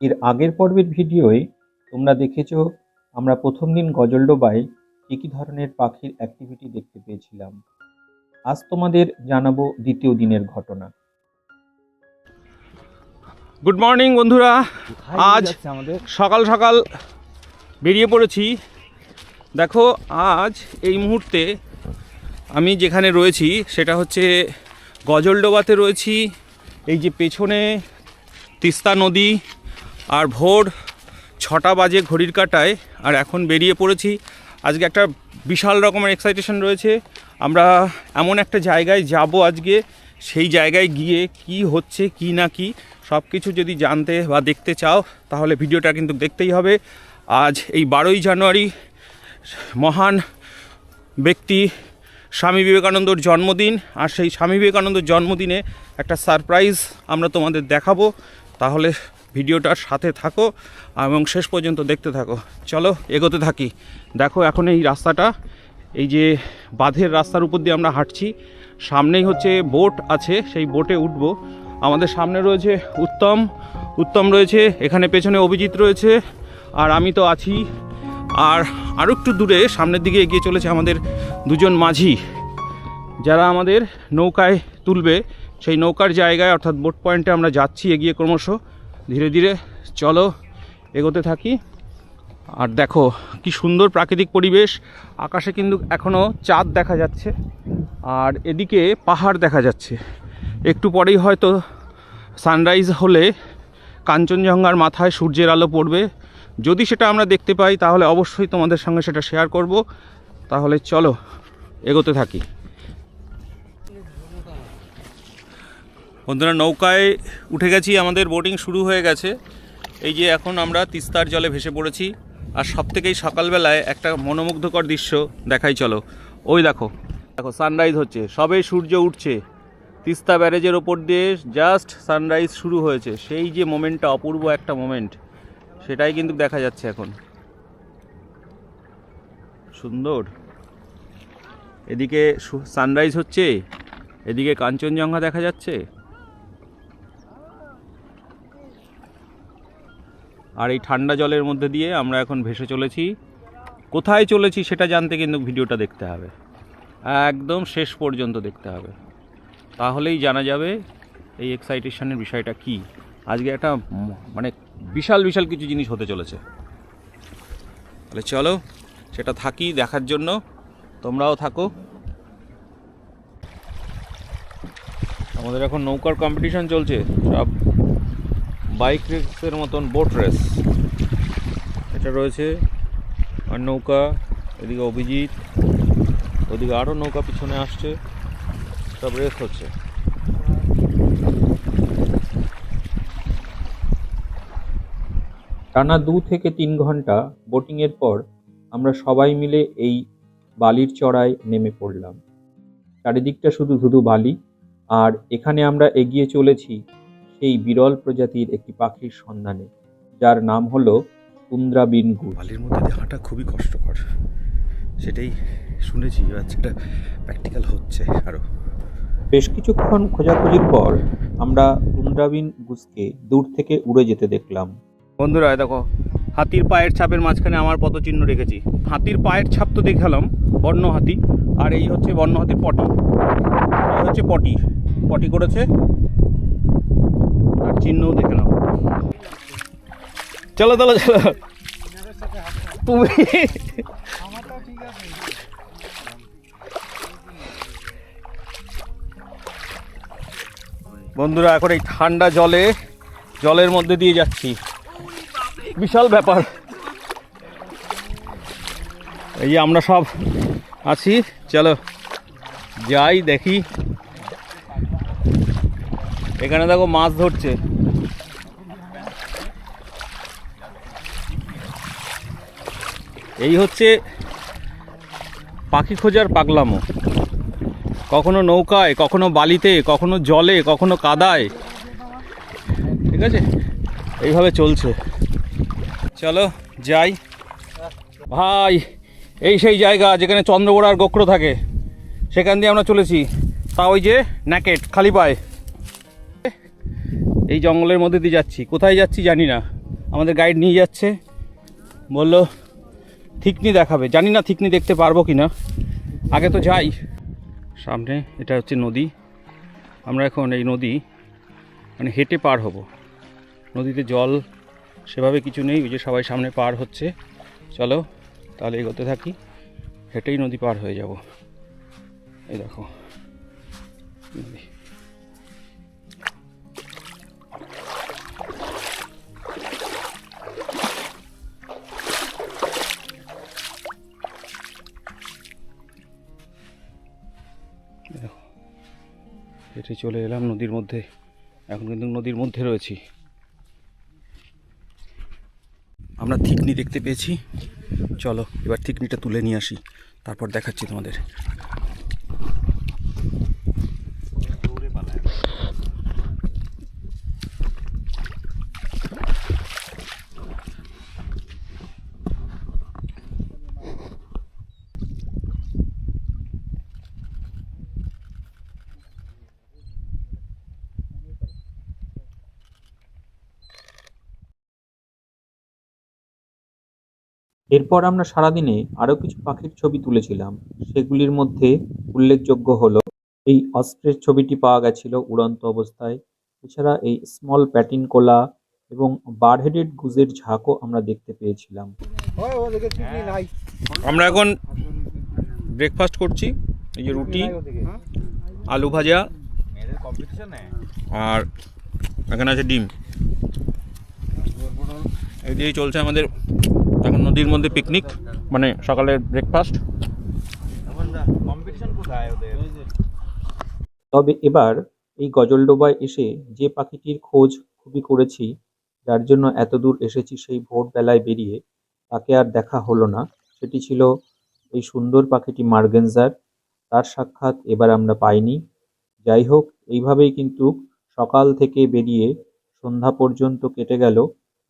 এর আগের পর্বের ভিডিওয়ে তোমরা দেখেছ আমরা প্রথম দিন গজলডোবায় কী কী ধরনের পাখির অ্যাক্টিভিটি দেখতে পেয়েছিলাম। আজ তোমাদের জানাব দ্বিতীয় দিনের ঘটনা। গুড মর্নিং বন্ধুরা। আজ আমাদের? সকাল সকাল বেরিয়ে পড়েছি। দেখো আজ এই মুহূর্তে আমি যেখানে রয়েছি সেটা হচ্ছে গজলডোবাতে রয়েছি। এই যে পেছনে তিস্তা নদী আর ভোর ছটা বাজে ঘড়ির কাটায়, আর এখন বেরিয়ে পড়েছি। আজকে একটা বিশাল রকমের এক্সাইটেশন রয়েছে। আমরা এমন একটা জায়গায় যাব আজকে, সেই জায়গায় গিয়ে কি হচ্ছে, কি না কি সব কিছু যদি জানতে বা দেখতে চাও, তাহলে ভিডিওটা কিন্তু দেখতেই হবে। আজ এই বারোই জানুয়ারি, মহান ব্যক্তি স্বামী বিবেকানন্দর জন্মদিন, আর সেই স্বামী বিবেকানন্দর জন্মদিনে একটা সারপ্রাইজ আমরা তোমাদের দেখাবো। তাহলে ভিডিওটার সাথে থাকো এবং শেষ পর্যন্ত দেখতে থাকো। চলো, এগোতে থাকি। দেখো, এখন এই রাস্তাটা, এই যে বাঁধের রাস্তার উপর দিয়ে আমরা হাঁটছি। সামনেই হচ্ছে বোট আছে, সেই বোটে উঠব। আমাদের সামনে রয়েছে উত্তম। উত্তম রয়েছে, এখানে পেছনে অভিজিৎ রয়েছে, আর আমি তো আছি। আর আরও একটু দূরে, সামনের দিকে এগিয়ে চলেছে আমাদের দুজন মাঝি, যারা আমাদের নৌকায় তুলবে। সেই নৌকার জায়গায়, অর্থাৎ বোট পয়েন্টে আমরা যাচ্ছি এগিয়ে ক্রমশ। ধীরে ধীরে চলো এগোতে থাকি। আর দেখো কি সুন্দর প্রাকৃতিক পরিবেশ। আকাশে কিন্তু এখনও চাঁদ দেখা যাচ্ছে আর এদিকে পাহাড় দেখা যাচ্ছে। একটু পরেই হয়তো সানরাইজ হলে কাঞ্চনজঙ্ঘার মাথায় সূর্যের আলো পড়বে। যদি সেটা আমরা দেখতে পাই তাহলে অবশ্যই তোমাদের সঙ্গে সেটা শেয়ার করব। তাহলে চলো এগোতে থাকি। বন্ধুরা, নৌকায় উঠে গেছি, আমাদের বোটিং শুরু হয়ে গেছে। এই যে এখন আমরা তিস্তার জলে ভেসে পড়েছি, আর সব থেকেই সকালবেলায় একটা মনোমুগ্ধকর দৃশ্য দেখাই, চলো। ওই দেখো দেখো সানরাইজ হচ্ছে, সবে সূর্য উঠছে। তিস্তা ব্যারেজের ওপর দিয়ে জাস্ট সানরাইজ শুরু হয়েছে। সেই যে মোমেন্টটা, অপূর্ব একটা মোমেন্ট, সেটাই কিন্তু দেখা যাচ্ছে এখন। সুন্দর। এদিকে সানরাইজ হচ্ছে, এদিকে কাঞ্চনজঙ্ঘা দেখা যাচ্ছে। আর এই ঠান্ডা জলের মধ্যে দিয়ে আমরা এখন ভেসে চলেছি। কোথায় চলেছি সেটা জানতে কিন্তু ভিডিওটা দেখতে হবে। একদম শেষ পর্যন্ত দেখতে হবে। তাহলেই জানা যাবে এই এক্সাইটেশনের বিষয়টা কি। আজকে একটা মানে বিশাল বিশাল কিছু জিনিস হতে চলেছে। তাহলে চলো, সেটা থাকি দেখার জন্য। তোমরাও থাকো। আমাদের এখন নৌকার কম্পিটিশন চলছে। সব বাইক রেসের মতন বোট রেস। এটা রয়েছে আর নৌকা, এদিকে অভিজিৎ, ওদিকে আরও নৌকা পিছনে আসছে, সব রেস হচ্ছে। টানা দু থেকে তিন ঘণ্টা বোটিংয়ের পর আমরা সবাই মিলে এই বালির চড়ায় নেমে পড়লাম। চারিদিকটা শুধু ধুধু বালি, আর এখানে আমরা এগিয়ে চলেছি সেই বিরল প্রজাতির একটি পাখির সন্ধানে যার নাম হলো কুন্দ্রা বিনগুস বালির মধ্যে দিয়ে হাঁটা খুবই কষ্টকর। সেটাই শুনেছি এবার সেটা প্র্যাকটিক্যাল হচ্ছে আরও বেশ কিছুক্ষণ খোঁজাখুঁজির পর আমরা কুন্দ্রাবিন গুসকে দূর থেকে উড়ে যেতে দেখলাম। বন্ধুরা দেখো হাতির পায়ের ছাপের মাঝখানে আমার পদচিহ্ন রেখেছি। হাতির পায়ের ছাপ তো দেখালাম বন্য হাতি আর এই হচ্ছে বন্য হাতির পটি। এই হচ্ছে পটি। পটি করেছে আর চিহ্নও দেখে নাও। চলো চলো চলো। তুমি বন্ধুরা, এখন এই ঠান্ডা জলে, জলের মধ্যে দিয়ে যাচ্ছি। বিশাল ব্যাপার। এই যে আমরা সব আছি। চলো, যাই দেখি। এখানে দেখো মাছ ধরছে। এই হচ্ছে পাখি খোঁজার পাগলামো। কখনো নৌকায়, কখনো বালিতে, কখনো জলে, কখনো কাদায়। ঠিক আছে? এইভাবে চলছে। চলো, যাই। ভাই, এই সেই জায়গা যেখানে চন্দ্রবোড়ার গোক্র থাকে, সেখান দিয়ে আমরা চলেছি। তা ওই যে ন্যাকেট, খালি পায়ে। এই জঙ্গলের মধ্যে দিয়ে যাচ্ছি। কোথায় যাচ্ছি জানি না। আমাদের গাইড নিয়ে যাচ্ছে। বলল, থিকনি দেখাবে। জানি না থিকনি দেখতে পারব কি না আগে তো যাই। সামনে এটা হচ্ছে নদী। আমরা এখন এই নদী মানে হেঁটে পার হব। নদীতে জল সেভাবে কিছু নেই, ওই যে সবাই সামনে পার হচ্ছে। চলো, তাহলে এগোতে থাকি। হেঁটেই নদী পার হয়ে যাব। এই দেখো, নদী। হেঁটে চলে এলাম নদীর মধ্যে। এখন কিন্তু নদীর মধ্যে রয়েছি। আমরা থিকনি দেখতে পেয়েছি। চলো, এবার থিকনিটা তুলে নিয়ে আসি। তারপর দেখাচ্ছি তোমাদের। এরপর আমরা সারাদিনে আরও কিছু পাখির ছবি তুলেছিলাম। সেগুলির মধ্যে উল্লেখযোগ্য হলো, এই অস্ট্রের ছবিটি পাওয়া গেছিল উড়ন্ত অবস্থায়। এছাড়া এই স্মল প্যাটিন কোলা এবং বারহেডেড গুজের ঝাঁকও আমরা দেখতে পেয়েছিলাম। আমরা এখন ব্রেকফাস্ট করছি, এই যে রুটি, আলু ভাজা, আর এখানে আছে ডিম। এই দিয়েই চলছে আমাদের এখন নদীর মধ্যে পিকনিক মানে সকালের ব্রেকফাস্ট তবে এবার এই গজলডোবায় এসে যে পাখিটির খোঁজ খুবই করেছি, যার জন্য এত দূর এসেছি সেই ভোরবেলায় বেরিয়ে, তাকে আর দেখা হলো না। সেটি ছিল এই সুন্দর পাখিটি মার্গেনজার। তার সাক্ষাৎ এবার আমরা পাইনি। যাই হোক, এইভাবেই কিন্তু সকাল থেকে বেরিয়ে সন্ধ্যা পর্যন্ত কেটে গেল।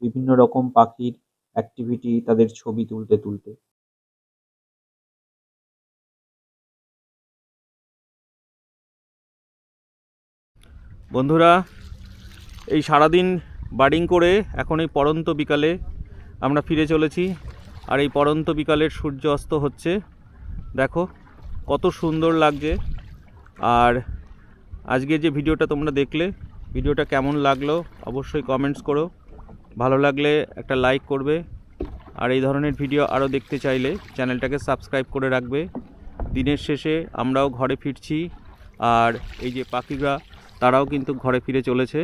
বিভিন্ন রকম পাখির অ্যাক্টিভিটি তাদের ছবি তুলতে তুলতে। বন্ধুরা, এই সারাদিন বাডিং করে এখন এই পরন্ত বিকালে আমরা ফিরে চলেছি। আর এই পরন্ত বিকালের সূর্য অস্ত হচ্ছে। দেখো, কত সুন্দর লাগছে। আর আজকে যে ভিডিওটা তোমরা দেখলে, ভিডিওটা কেমন লাগল, অবশ্যই কমেন্টস করো। ভালো লাগলে একটা লাইক করবে। আর এই ধরনের ভিডিও আরও দেখতে চাইলে চ্যানেলটাকে সাবস্ক্রাইব করে রাখবে। দিনের শেষে আমরাও ঘরে ফিরছি। আর এই যে পাখিরা, তারাও কিন্তু ঘরে ফিরে চলেছে।